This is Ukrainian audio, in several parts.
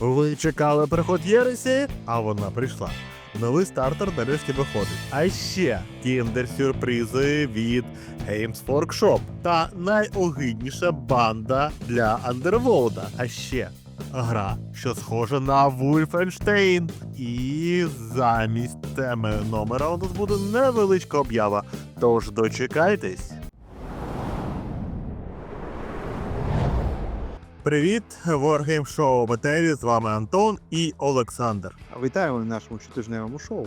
Ви чекали приход Єресі, а вона прийшла. Новий стартер нарешті виходить. А ще кіндер-сюрпризи від Games Workshop та найогидніша банда для Underworld. А ще гра, що схожа на Wolfenstein. І замість теми номера у нас буде невеличка об'ява. Тож дочекайтесь. Привіт, Wargame Show Метелі, з вами Антон і Олександр. Вітаємо на нашому щотижневому шоу.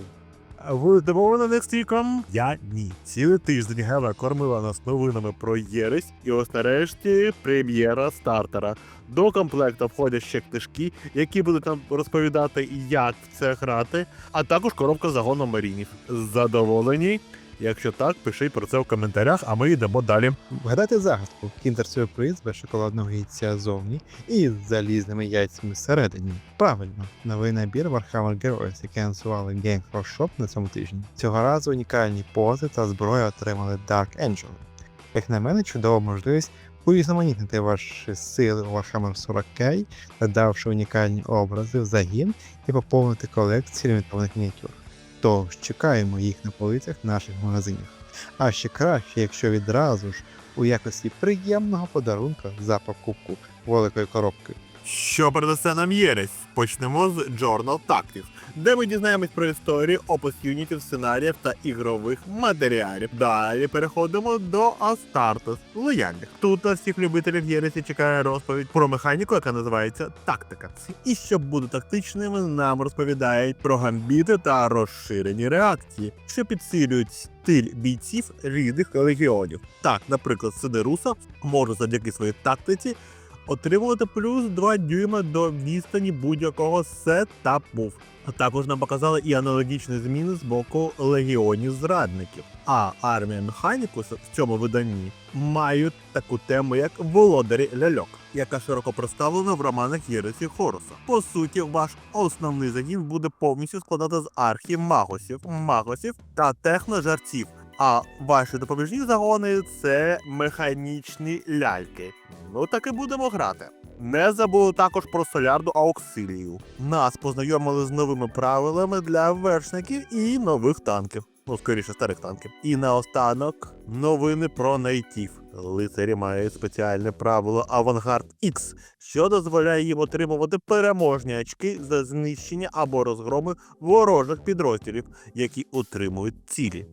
Ви здивовані Некстріком? Я ні. Цілий тиждень Гева кормила нас новинами про Єресь, і ось нарешті прем'єра стартера. До комплекту входять ще книжки, які будуть нам розповідати, як в це грати, а також коробка з загоном марінів. Задоволені? Якщо так, пишіть про це в коментарях, а ми йдемо далі. Вгадайте загадку. Кіндер-сюрприз без шоколадного яйця зовні і з залізними яйцями всередині. Правильно, новий набір Warhammer Heroes, який анонсували Game Workshop на цьому тижні. Цього разу унікальні пози та зброя отримали Dark Angel. Як на мене, чудова можливість урізноманітнити ваші сили у Warhammer 40K, додавши унікальні образи в загін і поповнити колекцію лімітованих мініатюр. Тож чекаємо їх на полицях наших магазинів. А ще краще, якщо відразу ж у якості приємного подарунка за покупку великої коробки. Що передасе нам Єресь? Почнемо з Journal Tactics, де ми дізнаємось про історію, опис юнітів, сценаріїв та ігрових матеріалів. Далі переходимо до Астартес лояльних. Тут на всіх любителів Єресі чекає розповідь про механіку, яка називається тактика. І щоб бути тактичними, нам розповідають про гамбіти та розширені реакції, що підсилюють стиль бійців різних легіонів. Так, наприклад, Сидеруса може завдяки своїй тактиці отримувати плюс 2 дюйма до відстані будь-якого сетапу. А також нам показали і аналогічні зміни з боку легіонів зрадників. А армія Механікуса в цьому виданні мають таку тему, як володарі ляльок, яка широко представлена в романах Єресі Хоруса. По суті, ваш основний загін буде повністю складати з архів магосів, магосів та техножарців. А ваші допоміжні загони це механічні ляльки. Ну так і будемо грати. Не забули також про солярну ауксилію. Нас познайомили з новими правилами для вершників і нових танків. Ну, скоріше старих танків. І наостанок новини про нейтів. Лицарі мають спеціальне правило Авангард X, що дозволяє їм отримувати переможні очки за знищення або розгроми ворожих підрозділів, які утримують цілі.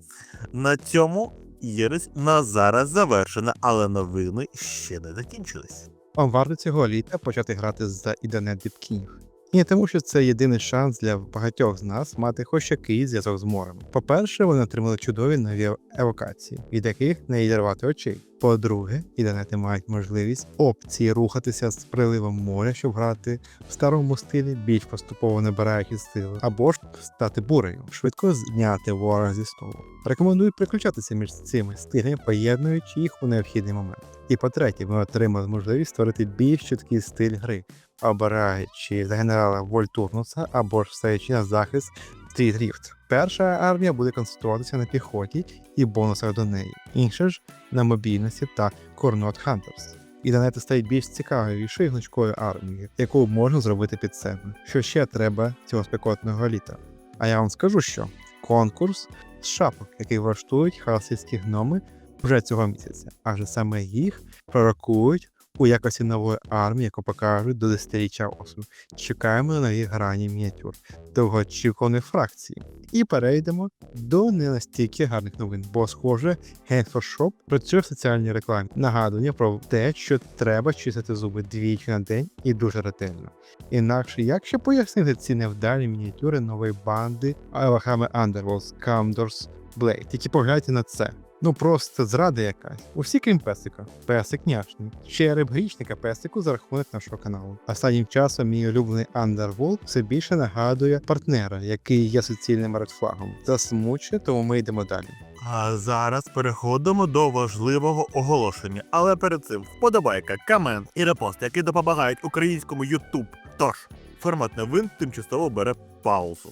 На цьому Єресь на зараз завершена, але новини ще не закінчились. Вам варто цього літа почати грати за Іденет King. І не тому, що це єдиний шанс для багатьох з нас мати хоч якийсь зв'язок з морем. По-перше, вони отримали чудові нові евокації, від яких не відірвати очей. По-друге, іденети мають можливість опції рухатися з приливом моря, щоб грати в старому стилі, більш поступово набираючи сили, або ж стати бурею, швидко зняти ворога зі столу. Рекомендую переключатися між цими стилями, поєднуючи їх у необхідний момент. І по-третє, ми отримали можливість створити більш чіткий стиль гри, обираючи за генерала Вольтурнуса або ж стаючи на захист Стрітріфт. Перша армія буде концентруватися на піхоті і бонусах до неї, інша ж на мобільності та Корнот Хантерс. І данети стають більш цікавішою гнучкою армією, яку можна зробити під себе. Що ще треба цього спекотного літа? А я вам скажу, що конкурс з шапок, який влаштують халсійські гноми вже цього місяця, адже саме їх пророкують у якості нової армії, яку покажуть до 10-річчя осу. Чекаємо на нові грані мініатюр, довгоочікуваної фракції. І перейдемо до не настільки гарних новин, бо, схоже, Games працює в соціальній рекламі. Нагадування про те, що треба чистити зуби двічі на день і дуже ретельно. Інакше, як ще пояснити ці невдалі мініатюри нової банди Warhammer Underworld Commodores Blade? Тільки погляньте на це. Ну просто зрада якась. Усі крім песика. Песик няшний. Череп грічника песику за рахунок нашого каналу. Останнім часом мій улюблений Underworld все більше нагадує партнера, який є суцільним редфлагом. Засмучує, тому ми йдемо далі. А зараз переходимо до важливого оголошення. Але перед цим вподобайка, комент і репост, які допомагають українському YouTube. Тож, формат новин тимчасово бере паузу.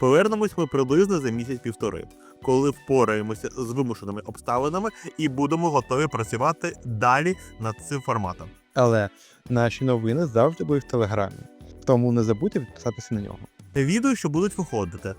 Повернемось ми приблизно за місяць-півтори, коли впораємося з вимушеними обставинами і будемо готові працювати далі над цим форматом. Але наші новини завжди будуть в телеграмі. Тому не забудьте підписатися на нього. Відео, що будуть виходити.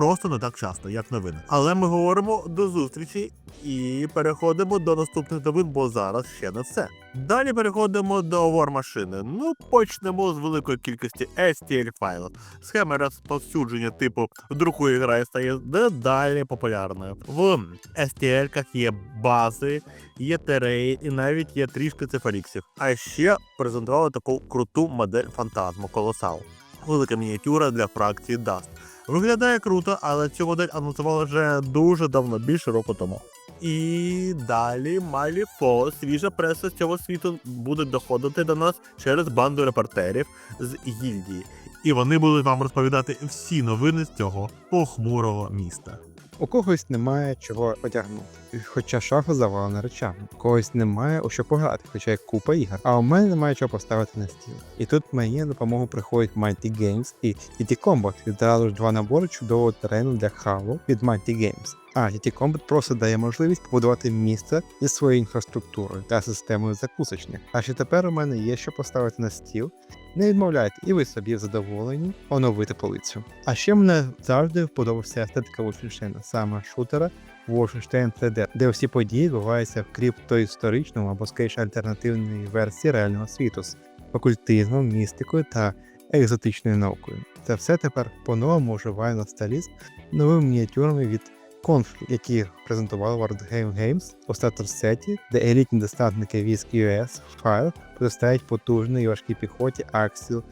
Просто не так часто, як новини. Але ми говоримо до зустрічі і переходимо до наступних новин, бо зараз ще не все. Далі переходимо до вар-машини. Ну, почнемо з великої кількості STL файлів. Схема розповсюдження типу друкує гра стає дедалі популярною. В STL-ках є бази, є терей і навіть є трішки циферіксів. А ще презентували таку круту модель фантазму колосал. Велика мініатюра для фракції Dust. Виглядає круто, але цю модель анонсували вже дуже давно, більше року тому. І далі Маліфо, свіжа преса з цього світу буде доходити до нас через банду репортерів з гільдії. І вони будуть вам розповідати всі новини з цього похмурого міста. У когось немає чого одягнути, хоча шафа завалена речами. У когось немає у що пограти, хоча є купа ігор. А у мене немає чого поставити на стіл. І тут мені допомогу приходять Mighty Games і TT Combat. Відразу ж два набори чудового терену для хаву від Mighty Games. А TT Combat просто дає можливість побудувати місце зі своєю інфраструктурою та системою закусочних. А ще тепер у мене є що поставити на стіл. Не відмовляйте, і ви собі задоволені оновити полицю. А ще мене завжди подобався естетика Wolfenstein, саме шутера Wolfenstein 3D, де всі події відбуваються в криптоісторичному або скоріше альтернативній версії реального світу з окультизмом, містикою та екзотичною наукою. Це все тепер по-новому оживає з новими мініатюрами від Conflict, які презентували World Game Games у статус-сеті, де елітні десантники військ US Fire протистоять потужній важкій піхоті Аксіл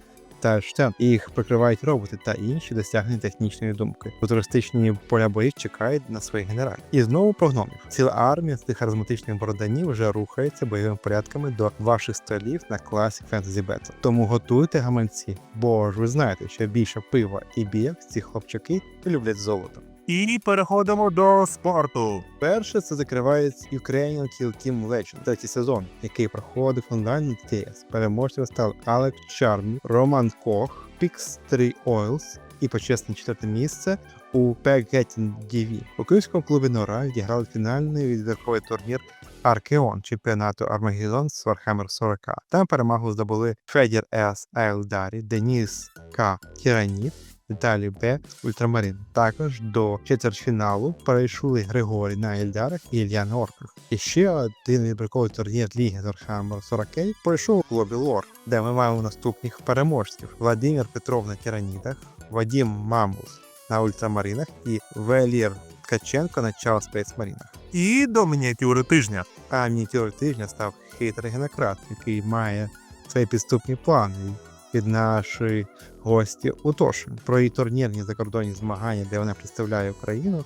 та Штен. Їх прикривають роботи та інші досягнення технічної думки. Футуристичні поля боїв чекають на своїх генералів. І знову про гномів. Ціла армія з цих харизматичних бороданів вже рухається бойовими порядками до ваших столів на Classic Fantasy Battle. Тому готуйте гаманці, бо ж ви знаєте, що більше пива і бійок ці хлопчаки люблять золото. І переходимо до спорту. Перше це закривається Ukrainian Kill Team Legend, третій сезон, який проходив онлайн на TTS. Переможцями стали Алек Чармі, Роман Кох, Pix 3 Oils і почесне четверте місце у Peggetting DV. У київському клубі Нора відіграли фінальний відбірковий турнір Аркеон чемпіонату Армагеддон з Warhammer 40. Там перемогу здобули Федір С. Айлдарі, Деніс К. Тіраніт, Віталій Б. Ультрамарин. Також до четвертьфіналу перейшли Григорій на Ельдарах і Ілья на Орках. І ще один відбірковий турнір Ліги Warhammer 40 пройшов у клубі Лор, де ми маємо наступних переможців: Владимир Петров на Тиранідах, Вадим Мамус на ультрамаринах і Велір Ткаченко на Чао Спецмарінах. І до мініатюри тижня. А мініатюрою тижня став хитрий генократ, який має свої підступні плани від нашої гості Утоші. Про її турнірні закордонні змагання, де вона представляє Україну.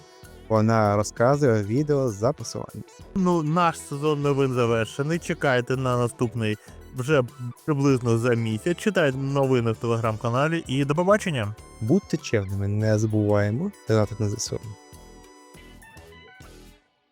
Вона розказує відео за посиланням. Ну, наш сезон новин завершений. Чекайте на наступний вже приблизно за місяць. Читайте новини в телеграм-каналі і до побачення. Будьте чемними, не забуваємо донатити на ЗСУ.